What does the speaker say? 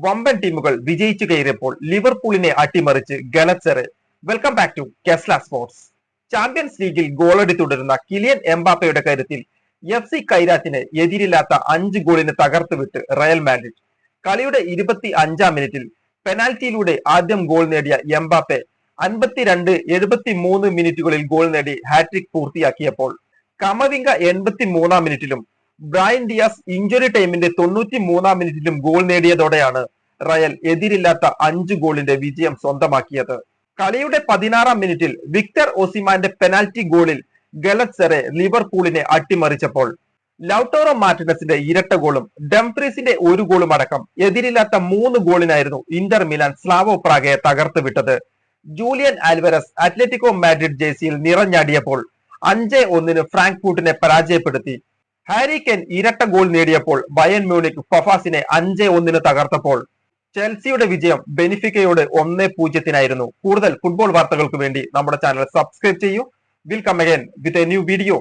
വമ്പൻ ടീമുകൾ വിജയിച്ചു കയറിയപ്പോൾ ലിവർപൂളിനെ അട്ടിമറിച്ച് ഗലച്ചറ് വെൽക്കം ബാക്ക് ടു കെസ്ല സ്പോർട്സ് ചാമ്പ്യൻസ് ലീഗിൽ ഗോളടി തുടരുന്ന കിലിയൻ എംബാപ്പയുടെ കരുത്തിൽ എഫ് സി കൈരാറ്റിന് എതിരില്ലാത്ത അഞ്ച് ഗോളിന് തകർത്ത് വിട്ട് റയൽ മാഡ്രിഡ് കളിയുടെ ഇരുപത്തി അഞ്ചാം മിനിറ്റിൽ പെനാൽറ്റിയിലൂടെ ആദ്യം ഗോൾ നേടിയ എംബാപ്പെ അൻപത്തിരണ്ട് എഴുപത്തി മൂന്ന് മിനിറ്റുകളിൽ ഗോൾ നേടി ഹാട്രിക് പൂർത്തിയാക്കിയപ്പോൾ കമവിംഗ എൺപത്തി മൂന്നാം മിനിറ്റിലും ബ്രയൻ ഡിയാസ് ഇഞ്ചുറി ടൈമിന്റെ തൊണ്ണൂറ്റി മൂന്നാം മിനിറ്റിലും ഗോൾ നേടിയതോടെയാണ് റയൽ എതിരില്ലാത്ത അഞ്ച് ഗോളിന്റെ വിജയം സ്വന്തമാക്കിയത്. കളിയുടെ പതിനാറാം മിനിറ്റിൽ വിക്ടർ ഒസിമാന്റെ പെനാൽറ്റി ഗോളിൽ ഗലത്സെറെ ലിവർപൂളിനെ അട്ടിമറിച്ചപ്പോൾ ലൌട്ടോറോ മാർട്ടിനസിന്റെ ഇരട്ട ഗോളും ഡംഫ്രീസിന്റെ ഒരു ഗോളും അടക്കം എതിരില്ലാത്ത മൂന്ന് ഗോളിനായിരുന്നു ഇന്റർ മിലാൻ സ്ലാവോ പ്രാഗയെ തകർത്ത് വിട്ടത്. ജൂലിയൻ ആൽവരസ് അത്ലറ്റിക്കോ മാഡ്രിഡ് ജേഴ്സിയിൽ നിറഞ്ഞാടിയപ്പോൾ അഞ്ച് ഒന്നിന് ഫ്രാങ്ക്ഫൂട്ടിനെ പരാജയപ്പെടുത്തി. ഹാരി കെൻ ഇരട്ട ഗോൾ നേടിയപ്പോൾ ബയൻ മ്യൂണിക് ഫഫാസിനെ അഞ്ച് ഒന്നിന് തകർത്തപ്പോൾ ചെൽസിയുടെ വിജയം ബെനിഫിക്കയോട് ഒന്നേ പൂജ്യത്തിനായിരുന്നു. കൂടുതൽ ഫുട്ബോൾ വാർത്തകൾക്ക് വേണ്ടി നമ്മുടെ ചാനൽ സബ്സ്ക്രൈബ് ചെയ്യൂ. Will come again with a new video